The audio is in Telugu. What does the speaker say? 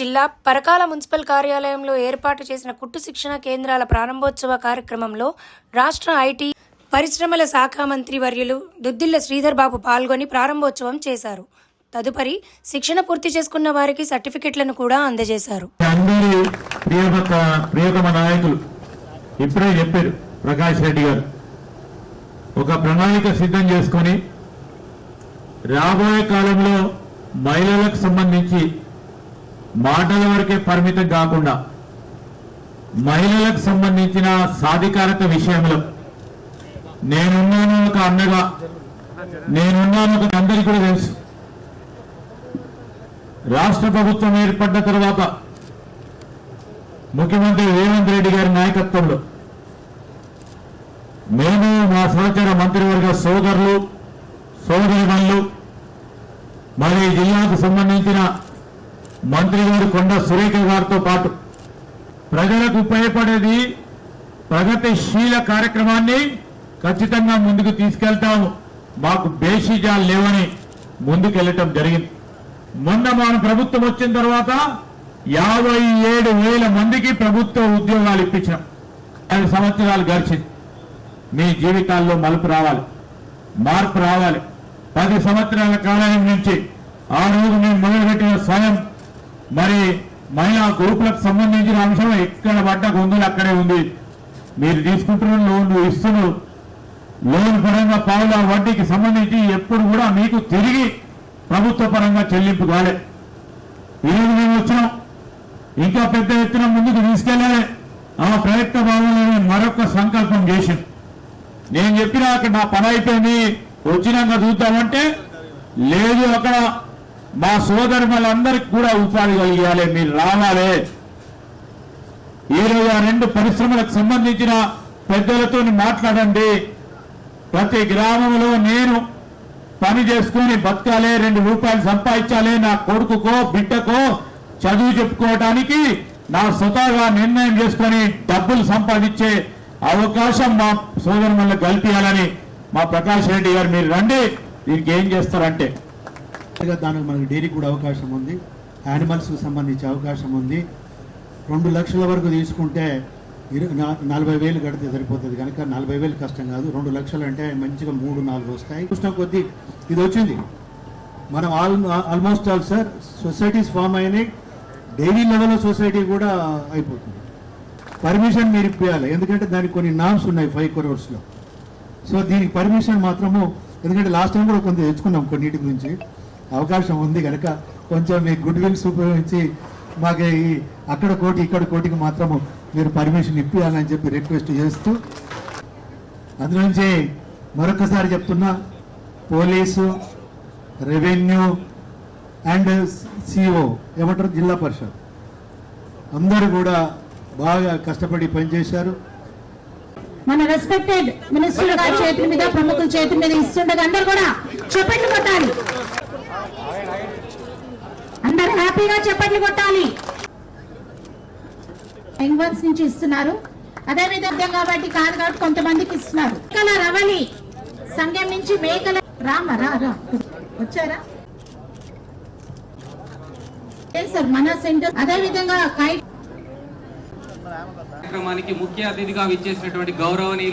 జిల్లా పరకాల మున్సిపల్ కార్యాలయంలో ఏర్పాటు చేసిన కుట్టు శిక్షణ కేంద్రాల ప్రారంభోత్సవ కార్యక్రమంలో రాష్ట్ర ఐటీ పరిశ్రమల శాఖ మంత్రి వర్యులు దుద్దిల్ల శ్రీధర్ బాబు పాల్గొని ప్రారంభోత్సవం చేశారు. తదుపరి శిక్షణ పూర్తి చేసుకున్న వారికి సర్టిఫికెట్లను కూడా అందజేశారు. నాయకులు ఇప్పుడే చెప్పారు ప్రకాష్ రెడ్డి గారు. ఒక ప్రణాళిక సిద్ధం చేసుకొని రాబోయే కాలంలో మహిళలకు సంబంధించి మాటల వరకే పరిమితం కాకుండా మహిళలకు సంబంధించిన సాధికారత విషయంలో నేనున్నాను ఒక అన్నగా నేనున్నాను ఒక అందరికీ కూడా తెలుసు. రాష్ట్ర ప్రభుత్వం ఏర్పడ్డ తర్వాత ముఖ్యమంత్రి రేవంత్ రెడ్డి గారి నాయకత్వంలో మేము మా సహచర మంత్రివర్గ సోదరులు సోదరిమణులు మరి జిల్లాకు సంబంధించిన మంత్రి గారు కొండ సురేఖ గారితో పాటు ప్రజలకు ఉపయోగపడేది ప్రగతిశీల కార్యక్రమాన్ని ఖచ్చితంగా ముందుకు తీసుకెళ్తాము. మాకు బేషిజాలు లేవని ముందుకెళ్ళటం జరిగింది. మొన్న మన ప్రభుత్వం వచ్చిన తర్వాత యాభై ఏడు వేల మందికి ప్రభుత్వ ఉద్యోగాలు ఇప్పించాం. ఐదు సంవత్సరాలు గడిచింది. మీ జీవితాల్లో మలుపు రావాలి. మార్పు రావాలి. పది సంవత్సరాల కాలం నుంచి ఆ రోజు మేము మొదలుపెట్టిన స్వయం మరి మహిళా గ్రూపులకు సంబంధించిన అంశం ఎక్కడ పడ్డ గొంతులు అక్కడే ఉంది. మీరు తీసుకుంటున్న లోన్లు ఇస్తున్నారు. లోన్ పరంగా పావుల వడ్డీకి సంబంధించి ఎప్పుడు కూడా మీకు తిరిగి ప్రభుత్వ పరంగా చెల్లింపు కాలే. ఈరోజు మేము వచ్చినాం. ఇంకా పెద్ద ఎత్తున ముందుకు తీసుకెళ్ళాలి ఆ ప్రయత్న భావంలోనే మరొక సంకల్పం చేసింది నేను చెప్పిన అక్కడ నా పని అయిపోయింది. వచ్చినాక చూద్దామంటే లేదు అక్కడ మా సోదరు కూడా ఉపాధి కలిగాలి మీరు రావాలి. ఈరోజు ఆ రెండు పరిశ్రమలకు సంబంధించిన పెద్దలతో మాట్లాడండి. ప్రతి గ్రామంలో నేను పని చేసుకుని బతకాలి రెండు రూపాయలు సంపాదించాలి నా కొడుకుకో బిడ్డకో చదువు చెప్పుకోవటానికి నా స్వతహాగా నిర్ణయం చేసుకొని డబ్బులు సంపాదించే అవకాశం మా సోదరులకు కల్పించాలని మా ప్రకాష్ రెడ్డి గారు మీరు రండి. దీనికి ఏం చేస్తారంటే దానికి మనకి డైరీ కూడా అవకాశం ఉంది. యానిమల్స్కి సంబంధించి అవకాశం ఉంది. రెండు లక్షల వరకు తీసుకుంటే నలభై వేలు కడితే సరిపోతుంది కనుక నలభై వేలు కష్టం కాదు. రెండు లక్షలు అంటే మంచిగా మూడు నాలుగు వస్తాయి. చూసిన కొద్దీ ఇది వచ్చింది. మనం all almost all sir societies form అయినాయి. డైరీ లెవెల్లో సొసైటీ కూడా అయిపోతుంది. పర్మిషన్ మీరు ఇప్పించాలి ఎందుకంటే దానికి కొన్ని నామ్స్ ఉన్నాయి ఫైవ్ క్రోర్స్లో సో దీనికి పర్మిషన్ మాత్రము ఎందుకంటే లాస్ట్ టైం కూడా కొంత తెచ్చుకున్నాం కొన్నిటి గురించి. అవకాశం ఉంది కనుక కొంచెం మీ గుడ్ విల్స్ ఉపయోగించి మాకు ఈ అక్కడ కోటి ఇక్కడ కోటికి మాత్రము మీరు పర్మిషన్ ఇప్పియాలని చెప్పి రిక్వెస్ట్ చేస్తూ అందులోంచి మరొకసారి చెప్తున్నా పోలీసు రెవెన్యూ అండ్ సిఓ ఏమంటారు? జిల్లా పరిషత్. అందరూ కూడా బాగా కష్టపడి పనిచేశారు. మన రెస్పెక్టెడ్ మినిస్టర్ గారి చేతుల మీద ప్రముఖుల చేతుల మీద ఇస్తుండగా అందరు కూడా చెప్పండి కొట్టాలి అందరు హ్యాపీగా చెప్పట్లు కొట్టాలి. యంగ్ నుంచి ఇస్తున్నారు. అదే విధంగా కాబట్టి కాదు కాబట్టి కొంతమందికి ఇస్తున్నారు. మేకల రవలి. సంఘం నుంచి మేకల రామ రా రా. వచ్చారా? సార్ మన సెంటర్. అదే విధంగా కార్యక్రమానికి ముఖ్య అతిథిగా విచ్చేసినటువంటి గౌరవనీయులు